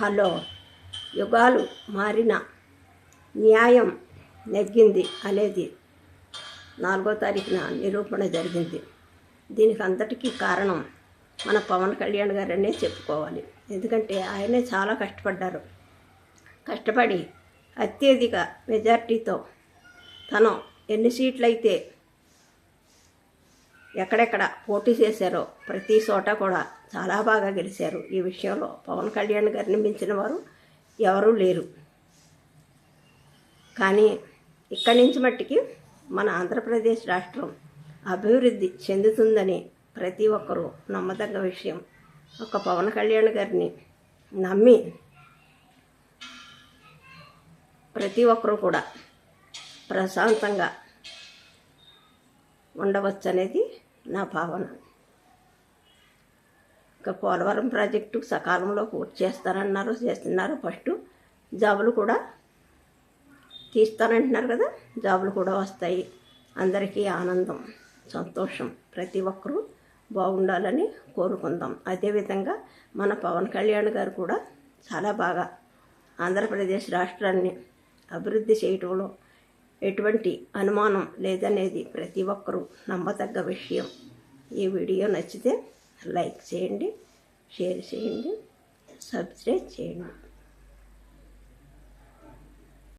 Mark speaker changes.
Speaker 1: hello యుగాలు మారిన న్యాయం నెగ్గింది అనేది నాలుగో తారీఖున నిరూపణ జరిగింది దీనికి అంతటికీ కారణం మన పవన్ కళ్యాణ్ గారనే చెప్పుకోవాలి ఎందుకంటే ఆయనే చాలా కష్టపడ్డారు కష్టపడి అత్యధిక మెజార్టీతో తను ఎన్ని సీట్లు అయితే ఎక్కడెక్కడ పోటీ చేశారో ప్రతి చోట కూడా చాలా బాగా గెలిచారు ఈ విషయంలో పవన్ కళ్యాణ్ గారిని మించిన వారు ఎవరూ లేరు కానీ ఇక్కడి నుంచి మట్టికి మన ఆంధ్రప్రదేశ్ రాష్ట్రం అభివృద్ధి చెందుతుందని ప్రతి ఒక్కరూ నమ్మదగ్గ విషయం ఒక పవన్ కళ్యాణ్ గారిని నమ్మి ప్రతి ఒక్కరూ కూడా ప్రశాంతంగా ఉండవచ్చు అనేది నా భావన ఇంకా పోలవరం ప్రాజెక్టు సకాలంలో పూర్తి చేస్తారన్నారు చేస్తున్నారు ఫస్ట్ జాబులు కూడా తీస్తానంటున్నారు కదా జాబులు కూడా వస్తాయి అందరికీ ఆనందం సంతోషం ప్రతి ఒక్కరూ బాగుండాలని కోరుకుందాం అదేవిధంగా మన పవన్ కళ్యాణ్ గారు కూడా చాలా బాగా ఆంధ్రప్రదేశ్ రాష్ట్రాన్ని అభివృద్ధి చేయటంలో ఎటువంటి అనుమానం లేదనేది ప్రతి ఒక్కరూ నమ్మదగ్గ విషయం ఈ వీడియో నచ్చితే లైక్ చేయండి షేర్ చేయండి సబ్స్క్రైబ్ చేయండి